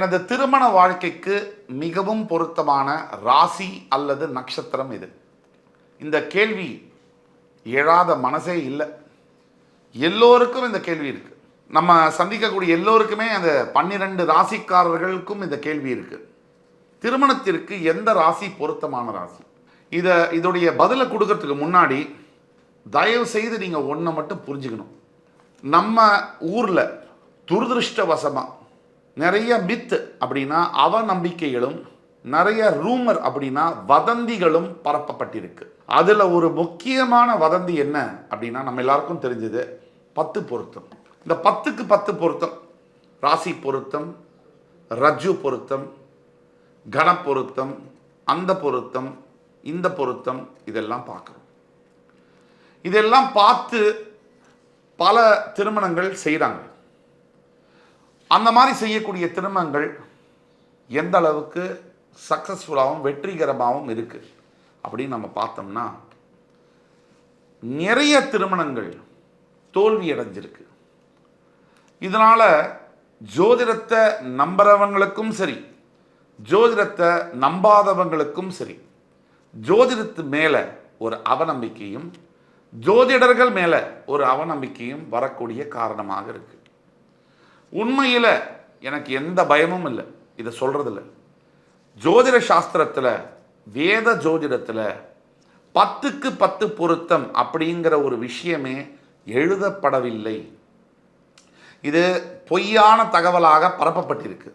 எனது திருமண வாழ்க்கைக்கு மிகவும் பொருத்தமான ராசி அல்லது நட்சத்திரம் இது. இந்த கேள்வி எழாத மனசே இல்லை. எல்லோருக்கும் இந்த கேள்வி இருக்கு. நம்ம சந்திக்கக்கூடிய எல்லோருக்குமே அந்த பன்னிரண்டு ராசிக்காரர்களுக்கும் இந்த கேள்வி இருக்கு. திருமணத்திற்கு எந்த ராசி பொருத்தமான ராசி? இதை இதோடைய பதிலை கொடுக்கறதுக்கு முன்னாடி தயவு செய்து நீங்கள் ஒன்றை மட்டும் புரிஞ்சுக்கணும். நம்ம ஊரில் துரதிருஷ்டவசமாக நிறைய மித்து அப்படின்னா அவநம்பிக்கைகளும் நிறைய ரூமர் அப்படின்னா வதந்திகளும் பரப்பப்பட்டிருக்கு. அதில் ஒரு முக்கியமான வதந்தி என்ன அப்படின்னா நம்ம எல்லாருக்கும் தெரிஞ்சது பத்து பொருத்தம். இந்த பத்துக்கு பத்து பொருத்தம் ராசி பொருத்தம் ரஜு பொருத்தம் கண பொருத்தம் அந்த பொருத்தம் இந்த பொருத்தம் இதெல்லாம் பார்க்குறோம். இதெல்லாம் பார்த்து பல திருமணங்கள் செய்கிறாங்க அந்த மாதிரி செய்யக்கூடிய திருமணங்கள் எந்த அளவுக்கு சக்ஸஸ்ஃபுல்லாகவும் வெற்றிகரமாகவும் இருக்குது அப்படின்னு நம்ம பார்த்தோம்னா நிறைய திருமணங்கள் தோல்வி அடைஞ்சிருக்கு. இதனால் ஜோதிடத்தை நம்புறவங்களுக்கும் சரி ஜோதிடத்தை நம்பாதவங்களுக்கும் சரி ஜோதிடத்து மேலே ஒரு அவநம்பிக்கையும் ஜோதிடர்கள் மேலே ஒரு அவநம்பிக்கையும் வரக்கூடிய காரணமாக இருக்குது உண்மையில் எனக்கு எந்த பயமும் இல்லை. இதை சொல்கிறதில்ல ஜோதிட சாஸ்திரத்தில் வேத ஜோதிடத்தில் பத்துக்கு பத்து பொருத்தம் அப்படிங்கிற ஒரு விஷயமே எழுதப்படவில்லை. இது பொய்யான தகவலாக பரப்பப்பட்டிருக்கு.